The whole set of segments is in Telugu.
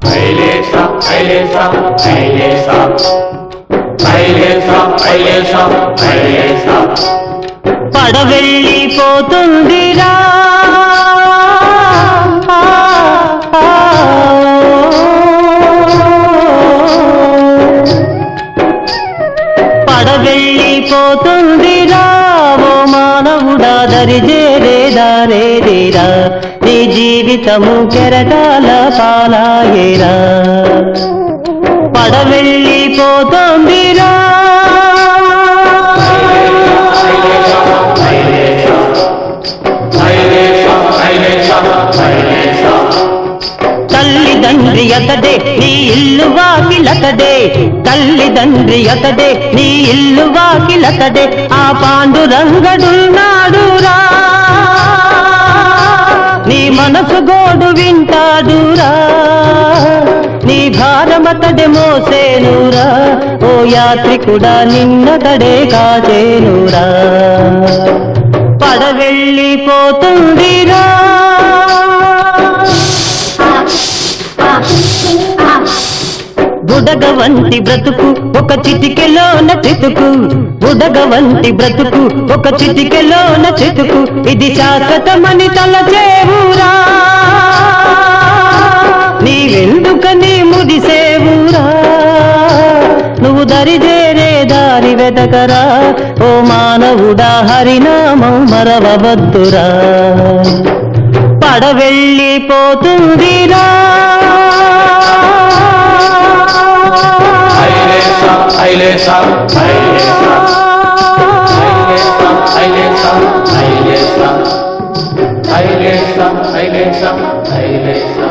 కైలేస కైలేస కైలేస కైలేస కైలేస కైలేస పడవెళ్ళిపోతుందిరా పడవెళ్ళిపోతుందిరా ఓ మానవుడా దరిజేరేదా రేదేరా జీవితము కెరటాల పాలాయేరా పడవెళ్ళిపోతుందిరా. తల్లిదండ్రి అతడే నీ ఇల్లు వాకిలతడే. తల్లిదండ్రి అతడే నీ ఇల్లు వాకిలతడే. ఆ పాండురంగడున్నాడురా. నీ వింటాడురా నీ భారమతడే మోసేనురా. ఓ యాత్రికుడా నిన్నతడే కాచేనురా. పడవెళ్ళిపోతుందిరా. బుడగ వంటి బ్రతుకు ఒక చిటికెలోన చితుకు. బుడగ వంటి బ్రతుకు ఒక చిటికెలోన చితుకు. ఇది శాశ్వతమని తలచేవురా. నీవెందుకని ముదిసేవురా? నువ్వు దరిదేరే దారి వెతకరా? ఓ మానవుడా హరినామం మరవద్దురా పడవెళ్ళిపోతుందిరా. Ailesa, Ailesa, Ailesa. Ailesa, Ailesa, Ailesa. Ailesa,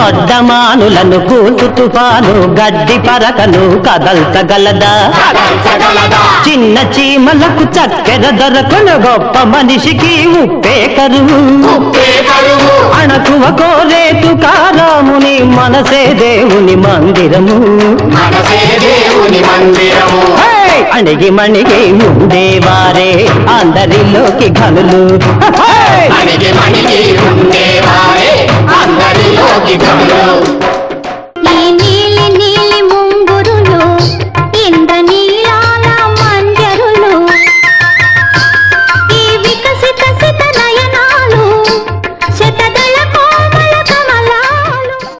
దొడ్డమానులను కూతు తుఫాను గడ్డి పరకను కదల్చగలదా? చిన్న చీమలకు చక్కెర దొరకను గొప్ప మనిషికి ఉప్పే కరువు. అణకువ కోరేతు కారాముని మనసే దేవుని మందిరము! అణిగి మణిగి ఉండేవారే అందరిలోకి ఘనులు. హే! అణిగి మణిగి అందరిలోకి గమలు